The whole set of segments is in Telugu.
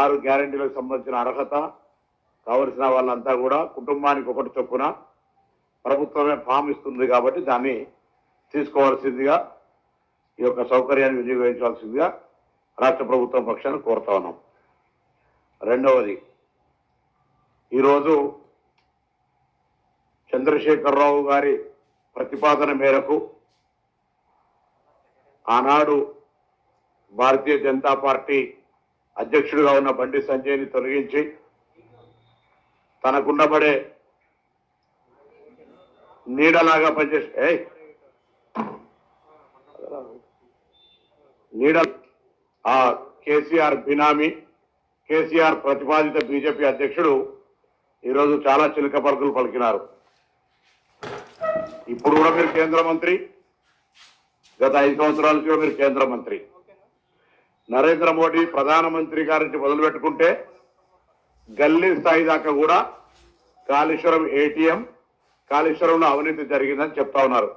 ఆరు గ్యారంటీలకు సంబంధించిన అర్హత కావలసిన వాళ్ళంతా కూడా కుటుంబానికి ఒకటి చొప్పున ప్రభుత్వమే ఫామ్ ఇస్తుంది కాబట్టి దాన్ని తీసుకోవాల్సిందిగా ఈ యొక్క సౌకర్యాన్ని వినియోగించాల్సిందిగా రాష్ట్ర ప్రభుత్వం పక్షాన్ని కోరుతా ఉన్నాం. రెండవది ఈరోజు చంద్రశేఖరరావు గారి ప్రతిపాదన మేరకు ఆనాడు భారతీయ జనతా పార్టీ అధ్యక్షుడిగా ఉన్న బండి సంజయ్ని తొలగించి తనకుండబడే నీడలాగా పనిచేసి ఏ నీడ ఆ కేసీఆర్ బినామీ కేసీఆర్ ప్రతిపాదిత బీజేపీ అధ్యక్షుడు ఈరోజు చాలా చిలక పలుకులు పలికినారు. ఇప్పుడు కూడా మీరు కేంద్ర మంత్రి గత ఐదు సంవత్సరాల నుంచి కూడా మీరు కేంద్ర మంత్రి. నరేంద్ర మోడీ ప్రధానమంత్రి గారి నుంచి మొదలు పెట్టుకుంటే గల్లీ స్థాయి దాకా కూడా కాళేశ్వరం ఏటీఎం కాళేశ్వరంలో అవినీతి జరిగిందని చెప్తా ఉన్నారు.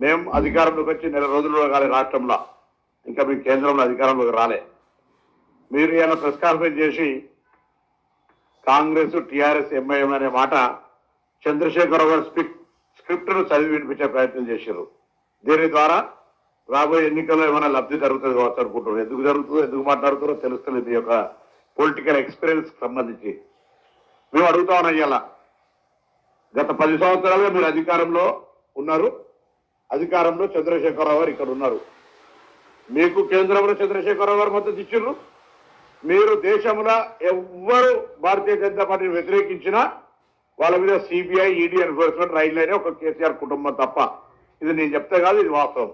మేము అధికారంలోకి వచ్చి నెల రోజుల్లో కాలే రాష్ట్రంలో. ఇంకా మీ కేంద్రంలో అధికారంలోకి రాలే. మీరు ఏమైనా ప్రెస్ కాన్ఫరెన్స్ చేసి కాంగ్రెస్ టీఆర్ఎస్ ఎంఐఎం అనే మాట చంద్రశేఖరరావు గారు స్క్రిప్ట్ను చదివి వినిపించే ప్రయత్నం చేశారు దీని ద్వారా రాబోయే ఎన్నికల్లో ఏమైనా లబ్ధి జరుగుతుంది కావచ్చు అనుకుంటున్నారు ఎందుకు జరుగుతుందో ఎందుకు మాట్లాడుతారో తెలుస్తుంది ఈ యొక్క పొలిటికల్ ఎక్స్పీరియన్స్ సంబంధించి. మేము అడుగుతా ఉన్నాం గత పది సంవత్సరాలుగా మీరు అధికారంలో ఉన్నారు. అధికారంలో చంద్రశేఖరరావు గారు ఇక్కడ ఉన్నారు. మీకు కేంద్రంలో చంద్రశేఖరరావు గారు మద్దతు ఇచ్చిండ్రు. మీరు దేశంలో ఎవ్వరు భారతీయ జనతా పార్టీని వ్యతిరేకించినా వాళ్ళ మీద సిబిఐ ఈడీ ఎన్ఫోర్స్మెంట్ రైల్లోనే ఒక కేసీఆర్ కుటుంబం తప్ప. ఇది నేను చెప్తే కాదు ఇది వాస్తవం.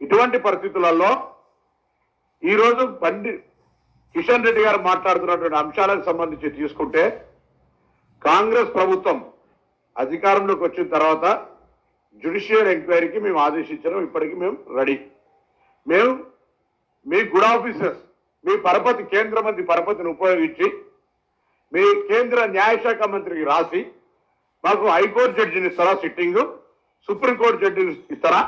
ఇటువంటి పరిస్థితులలో ఈరోజు బండి కిషన్ రెడ్డి గారు మాట్లాడుతున్నటువంటి అంశాలకు సంబంధించి తీసుకుంటే కాంగ్రెస్ ప్రభుత్వం అధికారంలోకి వచ్చిన తర్వాత జ్యుడిషియల్ ఎంక్వైరీకి మేము ఆదేశించడం ఇప్పటికీ మేము రెడీ. మేము మీ గుడ్ ఆఫీసర్స్ మీ పరపతి కేంద్ర మంత్రి పరపతిని ఉపయోగించి మీ కేంద్ర న్యాయశాఖ మంత్రికి రాసి మాకు హైకోర్టు జడ్జిని ఇస్తారా సిట్టింగ్? సుప్రీంకోర్టు జడ్జిని ఇస్తారా?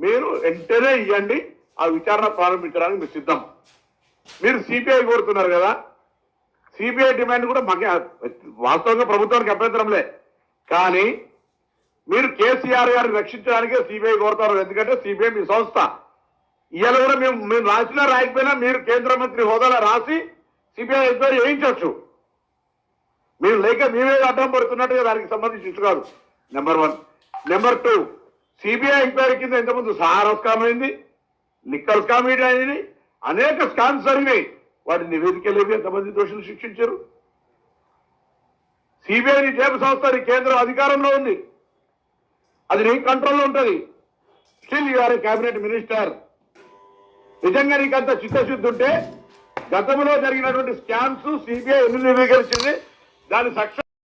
మీరు వెంటనే ఇవ్వండి ఆ విచారణ ప్రారంభించడానికి మీరు సిద్ధం. మీరు సిపిఐ కోరుతున్నారు కదా? సిబిఐ డిమాండ్ కూడా మాకే వాస్తవంగా ప్రభుత్వానికి అభ్యంతరంలే. కానీ మీరు కేసీఆర్ గారిని రక్షించడానికే సిబిఐ కోరుతారు. ఎందుకంటే సిబిఐ మీ సంస్థ. ఇవాళ కూడా మేము మేము రాసినా రాయకపోయినా మీరు కేంద్ర మంత్రి హోదాలో రాసి సిబిఐ ఎంక్వైరీ వేయించవచ్చు మీరు లేక మేమే అడ్డం పడుతున్నట్టుగా దానికి సంబంధించి కాదు. Number one number two CBI enquiry కింద ఇంతకుముందు సహారా స్కామ్ అయింది నిక్కల్ స్కామ్ అయింది. అనేక స్కామ్స్ జరిగినాయి. వాటి నివేదికలేవి ఎంతమంది దోషులు శిక్షించారు? సిబిఐ టేపు సంస్థ నీ కేంద్రం అధికారంలో ఉంది. అది నీ కంట్రోల్లో ఉంటుంది. స్టిల్ యూఆర్ కేబినెట్ మినిస్టర్ నిజంగా నీకు అంత చిత్తశుద్ధి ఉంటే గతంలో జరిగినటువంటి స్కామ్స్ సిబిఐ ఎన్ని నివేదించింది దాని సక్ష